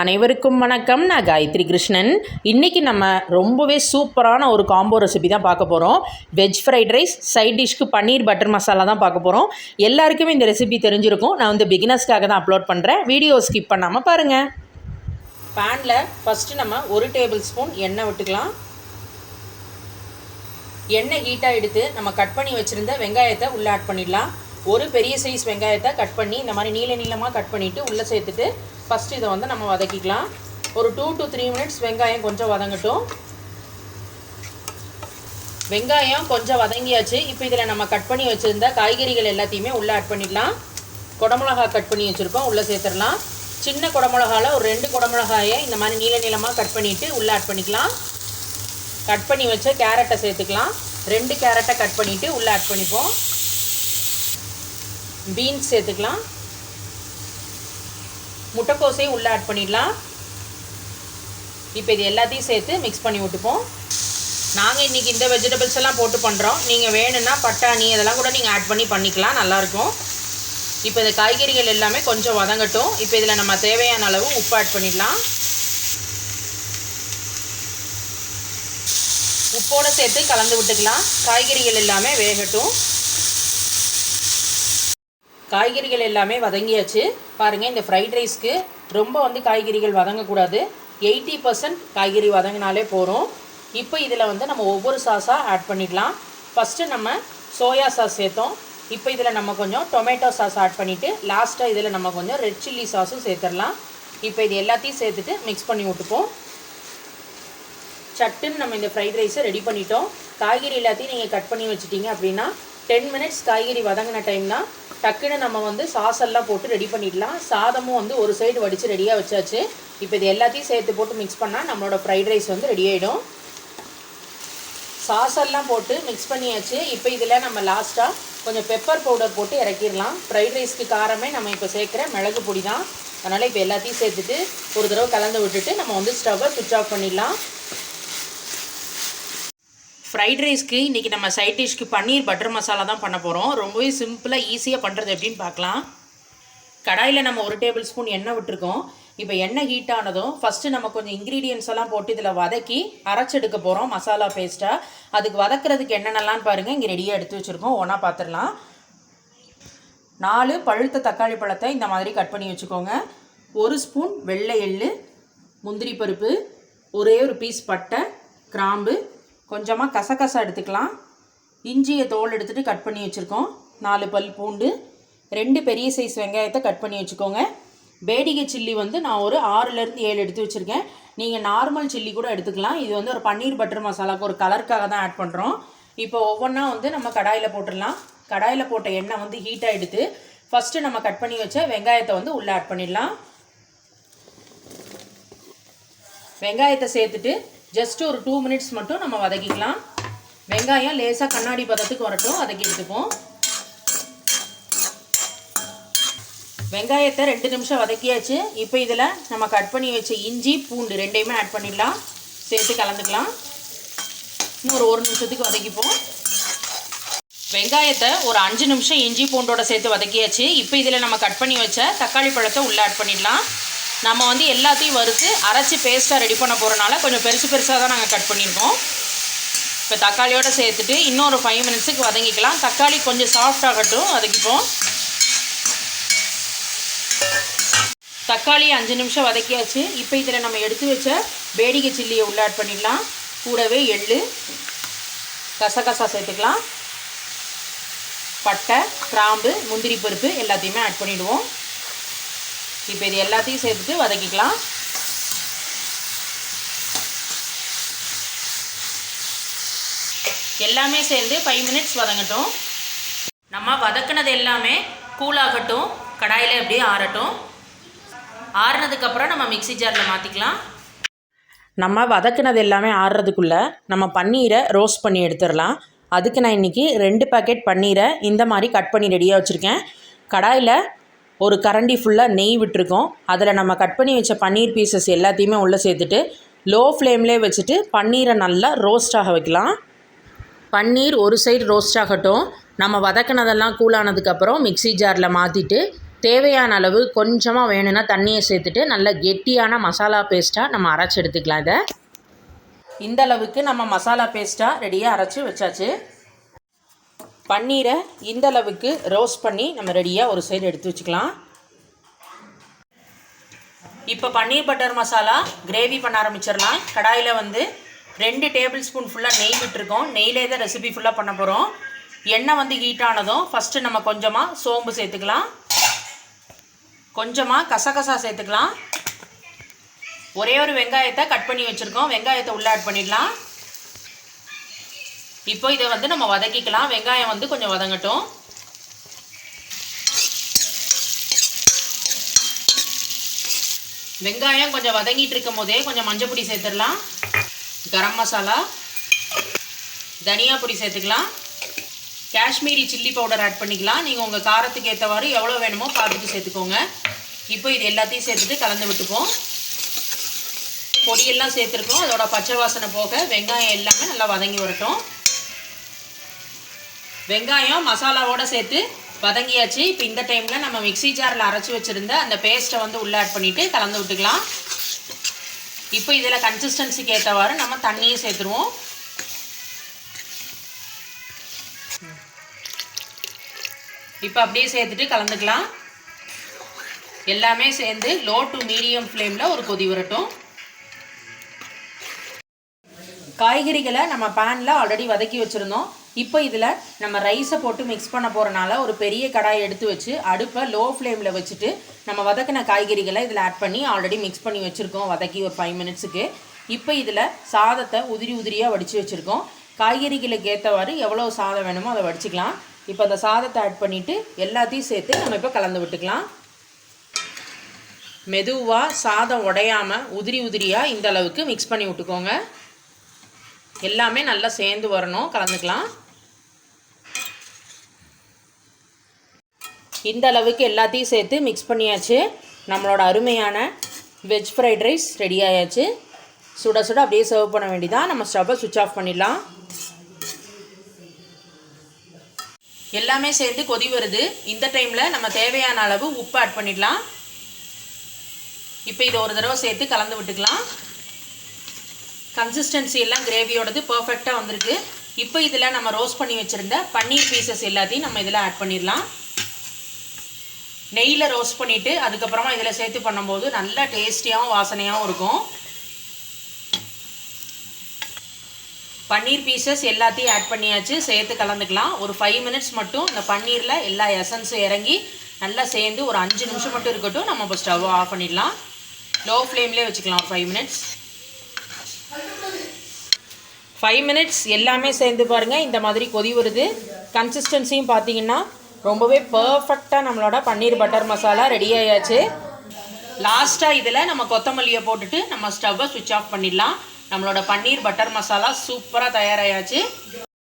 அனைவருக்கும் வணக்கம். நான் காயத்ரி கிருஷ்ணன். இன்றைக்கி நம்ம ரொம்பவே சூப்பரான ஒரு காம்போ ரெசிபி தான் பார்க்க போகிறோம் வெஜ் ஃப்ரைட் ரைஸ் சைட் டிஷ்க்கு பன்னீர் பட்டர் மசாலா தான் பார்க்க போகிறோம் எல்லாருக்குமே இந்த ரெசிபி தெரிஞ்சிருக்கும். நான் வந்து பிகினர்ஸ்க்காக தான் அப்லோட் பண்ணுறேன் வீடியோ ஸ்கிப் பண்ணாமல் பாருங்கள் பேனில் ஃபஸ்ட்டு நம்ம ஒரு டேபிள் ஸ்பூன் எண்ணெய் விட்டுக்கலாம். எண்ணெய் ஹீட்டாக எடுத்து நம்ம கட் பண்ணி வச்சுருந்த வெங்காயத்தை உள்ளே ஆட் பண்ணிடலாம். ஒரு பெரிய சைஸ் வெங்காயத்தை கட் பண்ணி இந்த மாதிரி நீள நீளமாக கட் பண்ணிவிட்டு உள்ளே சேர்த்துட்டு ஃபஸ்ட்டு இதை வந்து நம்ம வதக்கிக்கலாம். ஒரு டூ டு த்ரீ மினிட்ஸ் வெங்காயம் கொஞ்சம் வதங்கட்டும். வெங்காயம் கொஞ்சம் வதங்கியாச்சு. இப்போ இதில் நம்ம கட் பண்ணி வச்சுருந்த காய்கறிகள் எல்லாத்தையுமே உள்ளே ஆட் பண்ணிடலாம். குடமிளகா கட் பண்ணி வச்சுருக்கோம். உள்ளே சேர்த்துடலாம். சின்ன குடமிளகாவில் ஒரு ரெண்டு குடமிளகாயை இந்த மாதிரி நீள நீளமாக கட் பண்ணிவிட்டு உள்ளே ஆட் பண்ணிக்கலாம். கட் பண்ணி வச்ச கேரட்டை சேர்த்துக்கலாம். ரெண்டு கேரட்டை கட் பண்ணிவிட்டு உள்ளே ஆட் பண்ணிப்போம். பீன்ஸ் சேர்த்துக்கலாம். முட்டைக்கோசையும் உள்ளே ஆட் பண்ணிடலாம். இப்போ இது எல்லாத்தையும் சேர்த்து மிக்ஸ் பண்ணி விட்டுப்போம். நாங்கள் இன்றைக்கி இந்த வெஜிடபிள்ஸ் எல்லாம் போட்டு பண்ணுறோம் நீங்கள் வேணும்னா பட்டாணி இதெல்லாம் கூட நீங்கள் ஆட் பண்ணி பண்ணிக்கலாம். நல்லாயிருக்கும். இப்போ இந்த காய்கறிகள் எல்லாமே கொஞ்சம் வதங்கட்டும். இப்போ இதில் நம்ம தேவையான அளவு உப்பு ஆட் பண்ணிடலாம். உப்போடு சேர்த்து கலந்து விட்டுக்கலாம். காய்கறிகள் எல்லாமே வேகட்டும். காய்கறிகள் எல்லாமே வதங்கியாச்சு. பாருங்கள் இந்த ஃப்ரைட் ரைஸ்க்கு ரொம்ப வந்து காய்கறிகள் வதங்கக்கூடாது. எயிட்டி பர்சன்ட் காய்கறி வதங்கினாலே போகிறோம் இப்போ இதில் வந்து நம்ம ஒவ்வொரு சாஸாக ஆட் பண்ணிடலாம். ஃபஸ்ட்டு நம்ம சோயா சாஸ் சேர்த்தோம். இப்போ இதில் நம்ம கொஞ்சம் டொமேட்டோ சாஸ் ஆட் பண்ணிவிட்டு லாஸ்ட்டாக இதில் நம்ம கொஞ்சம் ரெட் சில்லி சாஸும் சேர்த்துடலாம் இப்போ இது எல்லாத்தையும் சேர்த்துட்டு மிக்ஸ் பண்ணி விட்டுப்போம். சட்டுன்னு நம்ம இந்த ஃப்ரைட் ரைஸை ரெடி பண்ணிட்டோம். காய்கறி எல்லாத்தையும் நீங்கள் கட் பண்ணி வச்சுட்டிங்க அப்படின்னா டென் மினிட்ஸ் காய்கறி வதங்கின டைம் தான் டக்குன்னு நம்ம வந்து சாஸ் எல்லாம் போட்டு ரெடி பண்ணிடலாம். சாதமும் வந்து ஒரு சைடு வடித்து ரெடியாக வச்சாச்சு. இப்போ இது எல்லாத்தையும் சேர்த்து போட்டு மிக்ஸ் பண்ணால் நம்மளோட ஃப்ரைட் ரைஸ் வந்து ரெடி ஆகிடும் சாஸ் எல்லாம் போட்டு மிக்ஸ் பண்ணியாச்சு. இப்போ இதில் நம்ம லாஸ்ட்டாக கொஞ்சம் பெப்பர் பவுடர் போட்டு இறக்கிடலாம். ஃப்ரைட் ரைஸ்க்கு காரமே நம்ம இப்போ சேர்க்குற மிளகு பொடி தான் அதனால் இப்போ எல்லாத்தையும் சேர்த்துட்டு ஒரு தடவை கலந்து விட்டுட்டு நம்ம வந்து ஸ்டவ்வை சுவிட்ச் ஆஃப் பண்ணிடலாம். ஃப்ரைட் ரைஸ்க்கு இன்றைக்கி நம்ம சைட் டிஷ்க்கு பன்னீர் பட்டர் மசாலா தான் பண்ண போகிறோம் ரொம்பவே சிம்பிளாக ஈஸியாக பண்ணுறது எப்படின்னு பார்க்கலாம். கடாயில் நம்ம ஒரு டேபிள் ஸ்பூன் எண்ணெய் விட்டுருக்கோம். இப்போ எண்ணெய் ஹீட் ஆனதும் ஃபஸ்ட்டு நம்ம கொஞ்சம் இன்க்ரீடியன்ஸ் எல்லாம் போட்டு இதில் வதக்கி அரைச்செடுக்க போகிறோம் மசாலா பேஸ்ட்டாக அதுக்கு வதக்கிறதுக்கு என்னென்னலாம் பாருங்கள் இங்கே ரெடியாக எடுத்து வச்சுருக்கோம். ஒன்றா பார்த்துடலாம் நாலு பழுத்த தக்காளி பழத்தை இந்த மாதிரி கட் பண்ணி வச்சுக்கோங்க. ஒரு ஸ்பூன் வெள்ளை எள்ளு முந்திரி பருப்பு ஒரே ஒரு பீஸ் பட்டை கிராம்பு கொஞ்சமாக கசகசா எடுத்துக்கலாம். இஞ்சியை தோல் எடுத்துகிட்டு கட் பண்ணி வச்சுருக்கோம். நாலு பல் பூண்டு ரெண்டு பெரிய சைஸ் வெங்காயத்தை கட் பண்ணி வச்சுக்கோங்க. பேடிகை சில்லி வந்து நான் ஒரு ஆறுலேருந்து ஏழு எடுத்து வச்சுருக்கேன். நீங்கள் நார்மல் சில்லி கூட எடுத்துக்கலாம். இது வந்து ஒரு பன்னீர் பட்டர் மசாலாவுக்கு ஒரு கலருக்காக தான் ஆட் பண்ணுறோம் இப்போ ஒவ்வொன்றா வந்து நம்ம கடாயில் போட்டுடலாம். கடாயில் போட்ட எண்ணெய் வந்து ஹீட்டாக எடுத்து ஃபஸ்ட்டு நம்ம கட் பண்ணி வச்ச வெங்காயத்தை வந்து உள்ளே ஆட் பண்ணிடலாம். வெங்காயத்தை சேர்த்துட்டு ஜஸ்ட் ஒரு டூ மினிட்ஸ் மட்டும் நம்ம வதக்கிக்கலாம். வெங்காயம் லேசாக கண்ணாடி பதத்துக்கு வரட்டும். வதக்கி எடுத்துப்போம். வெங்காயத்தை ரெண்டு நிமிஷம் வதக்கியாச்சு. இப்போ இதில் நம்ம கட் பண்ணி வச்ச இஞ்சி பூண்டு ரெண்டையுமே ஆட் பண்ணிடலாம். சேர்த்து கலந்துக்கலாம். இன்னும் ஒரு ஒரு நிமிஷத்துக்கு வதக்கிப்போம். வெங்காயத்தை ஒரு அஞ்சு நிமிஷம் இஞ்சி பூண்டோட சேர்த்து வதக்கியாச்சு. இப்போ இதில் நம்ம கட் பண்ணி வச்ச தக்காளி பழத்தை உள்ளே ஆட் பண்ணிடலாம். நம்ம வந்து எல்லாத்தையும் வறுத்து அரைச்சி பேஸ்ட்டாக ரெடி பண்ண போகிறனால கொஞ்சம் பெருசு பெருசாக தான் நாங்கள் கட் பண்ணியிருக்கோம். இப்போ தக்காளியோடு சேர்த்துட்டு இன்னொரு ஃபைவ் மினிட்ஸுக்கு வதங்கிக்கலாம். தக்காளி கொஞ்சம் சாஃப்ட் ஆகட்டும். வதக்கிப்போம் தக்காளி அஞ்சு நிமிஷம் வதக்கியாச்சு. இப்போ இதில் நம்ம எடுத்து வச்ச பேடிகை சில்லியை உள்ள ஆட் பண்ணிடலாம். கூடவே எள்ளு. கசகசா சேர்த்துக்கலாம். பட்டை கிராம்பு முந்திரி பருப்பு எல்லாத்தையுமே ஆட் பண்ணிவிடுவோம் இப்போ இது எல்லாத்தையும் சேர்த்துட்டு வதக்கிக்கலாம். எல்லாமே சேர்ந்து ஃபைவ் மினிட்ஸ் வதங்கட்டும். நம்ம வதக்குனது எல்லாமே கூலாகட்டும் கடாயில் அப்படியே ஆறட்டும். ஆறுனதுக்கப்புறம் நம்ம மிக்ஸி ஜாரில் மாற்றிக்கலாம் நம்ம வதக்குனது எல்லாமே ஆறுறதுக்குள்ளே நம்ம பன்னீரை ரோஸ்ட் பண்ணி எடுத்துடலாம். அதுக்கு நான் இன்றைக்கி ரெண்டு பேக்கெட் பன்னீரை இந்த மாதிரி கட் பண்ணி ரெடியாக வச்சுருக்கேன். கடாயில் ஒரு கரண்டி ஃபுல்லாக நெய் விட்டுருக்கோம். அதில் நம்ம கட் பண்ணி வச்ச பன்னீர் பீசஸ் எல்லாத்தையுமே உள்ளே சேர்த்துட்டு லோ ஃப்ளேம்லேயே வச்சுட்டு பன்னீரை நல்லா ரோஸ்ட் ஆக வைக்கலாம். பன்னீர் ஒரு சைடு ரோஸ்ட் ஆகட்டும். நம்ம வதக்கினதெல்லாம் கூலானதுக்கப்புறம் மிக்ஸி ஜாரில் மாற்றிட்டு தேவையான அளவு கொஞ்சமாக வேணும்னா தண்ணியை சேர்த்துட்டு நல்ல கெட்டியான மசாலா பேஸ்ட்டாக நம்ம அரைச்சி எடுத்துக்கலாம் இதை. இந்த அளவுக்கு நம்ம மசாலா பேஸ்ட்டாக ரெடியாக அரைச்சி வச்சாச்சு. பன்னீரை இந்த அளவுக்கு ரோஸ்ட் பண்ணி நம்ம ரெடியாக ஒரு சைடு எடுத்து வச்சுக்கலாம். இப்போ பன்னீர் பட்டர் மசாலா கிரேவி பண்ண ஆரம்பிச்சிடலாம். கடாயில் வந்து ரெண்டு டேபிள் ஸ்பூன் ஃபுல்லாக நெய் விட்டுருக்கோம். நெய்லே தான் ரெசிபி ஃபுல்லாக பண்ண போகிறோம் எண்ணெய் வந்து ஹீட் ஆனதும் ஃபஸ்ட்டு நம்ம கொஞ்சமாக சோம்பு சேர்த்துக்கலாம். கொஞ்சமாக கசகசா சேர்த்துக்கலாம். ஒரே ஒரு வெங்காயத்தை கட் பண்ணி வச்சுருக்கோம். வெங்காயத்தை உள்ளே ஆட் பண்ணிடலாம். இப்போ இதை வந்து நம்ம வதக்கிக்கலாம். வெங்காயம் வந்து கொஞ்சம் வதங்கட்டும். வெங்காயம் கொஞ்சம் வதங்கிட்டு இருக்கும் போதே கொஞ்சம் மஞ்சள் பொடி சேர்த்துடலாம். கரம் மசாலா. தனியா பொடி சேர்த்துக்கலாம். காஷ்மீரி சில்லி பவுடர் ஆட் பண்ணிக்கலாம். நீங்கள் உங்கள் காரத்துக்கு ஏற்றவாறு எவ்வளோ வேணுமோ பார்த்துட்டு சேர்த்துக்கோங்க. இப்போ இது எல்லாத்தையும் சேர்த்துட்டு கலந்து விட்டுப்போம். பொடியெல்லாம் சேர்த்துருக்கோம். அதோட பச்சை வாசனை போக வெங்காயம் எல்லாமே நல்லா வதங்கி வரட்டும். வெங்காயம் மசாலாவோடு சேர்த்து வதங்கியாச்சு. இப்போ இந்த டைமில் நம்ம மிக்ஸி ஜாரில் அரைச்சி வச்சுருந்த அந்த பேஸ்ட்டை வந்து உள்ளே ஆட் பண்ணிவிட்டு கலந்து விட்டுக்கலாம். இப்போ இதில் கன்சிஸ்டன்சிக்கு ஏற்றவாறு நம்ம தண்ணியும் சேர்த்துருவோம். இப்போ அப்படியே சேர்த்துட்டு கலந்துக்கலாம். எல்லாமே சேர்ந்து லோ டு மீடியம் ஃப்ளேமில் ஒரு கொதி வரட்டும். காய்கறிகளை நம்ம பேனில் ஆல்ரெடி வதக்கி வச்சுருந்தோம். இப்போ இதில் நம்ம ரைஸை போட்டு மிக்ஸ் பண்ண போகிறனால ஒரு பெரிய கடாய் எடுத்து வச்சு அடுப்பை லோ ஃப்ளேமில் வச்சுட்டு நம்ம வதக்கின காய்கறிகளை இதில் ஆட் பண்ணி ஆல்ரெடி மிக்ஸ் பண்ணி வச்சுருக்கோம். வதக்கி ஒரு ஃபைவ் மினிட்ஸுக்கு இப்போ இதில் சாதத்தை உதிரி உதிரியாக வடித்து வச்சுருக்கோம். காய்கறிகளுக்கு ஏற்றவாறு எவ்வளோ சாதம் வேணுமோ அதை வடிச்சிக்கலாம். இப்போ அந்த சாதத்தை ஆட் பண்ணிவிட்டு எல்லாத்தையும் சேர்த்து நம்ம இப்போ கலந்து விட்டுக்கலாம். மெதுவாக சாதம் உடையாமல் உதிரி உதிரியாக இந்த அளவுக்கு மிக்ஸ் பண்ணி விட்டுக்கோங்க. எல்லாமே நல்லா சேர்ந்து வரணும். கலந்துக்கலாம். இந்த அளவுக்கு எல்லாத்தையும் சேர்த்து மிக்ஸ் பண்ணியாச்சு. நம்மளோட அருமையான வெஜ் ஃப்ரைட் ரைஸ் ரெடி ஆயாச்சு. சுட சுட அப்படியே சர்வ் பண்ண வேண்டியதான் நம்ம ஸ்டவ்வை சுவிட்ச் ஆஃப் பண்ணிடலாம். எல்லாமே சேர்ந்து கொதி வருது. இந்த டைமில் நம்ம தேவையான அளவு உப்பு ஆட் பண்ணிடலாம். இப்போ இதை ஒரு தடவை சேர்த்து கலந்து விட்டுக்கலாம். கன்சிஸ்டன்சி எல்லாம் கிரேவியோடது பர்ஃபெக்டாக வந்திருக்கு. இப்போ இதில் நம்ம ரோஸ்ட் பண்ணி வச்சுருந்த பன்னீர் பீசஸ் எல்லாத்தையும் நம்ம இதில் ஆட் பண்ணிடலாம். நெய்யில் ரோஸ்ட் பண்ணிவிட்டு அதுக்கப்புறமா இதில் சேர்த்து பண்ணும்போது நல்லா டேஸ்டியாகவும் வாசனையாகவும் இருக்கும். பன்னீர் பீசஸ் எல்லாத்தையும் ஆட் பண்ணியாச்சு. சேர்த்து கலந்துக்கலாம். ஒரு ஃபைவ் மினிட்ஸ் மட்டும் இந்த பன்னீரில் எல்லா எசன்ஸும் இறங்கி நல்லா சேர்ந்து ஒரு அஞ்சு நிமிஷம் மட்டும் இருக்கட்டும். நம்ம இப்போ ஸ்டவ் ஆஃப் பண்ணிடலாம். லோ ஃப்ளேம்லேயே வச்சுக்கலாம் ஒரு ஃபைவ் மினிட்ஸ் ஃபைவ் மினிட்ஸ் எல்லாமே சேர்ந்து பாருங்கள் இந்த மாதிரி கொதி வருது. கன்சிஸ்டன்சியும் பார்த்தீங்கன்னா ரொம்பவே பர்ஃபெக்டாக நம்மளோட பன்னீர் பட்டர் மசாலா ரெடி ஆயாச்சு. லாஸ்ட்டாக இதில் நம்ம கொத்தமல்லியை போட்டுட்டு நம்ம ஸ்டவ்வை சுவிட்ச் ஆஃப் பண்ணிடலாம். நம்மளோட பன்னீர் பட்டர் மசாலா சூப்பராக தயாராயாச்சு.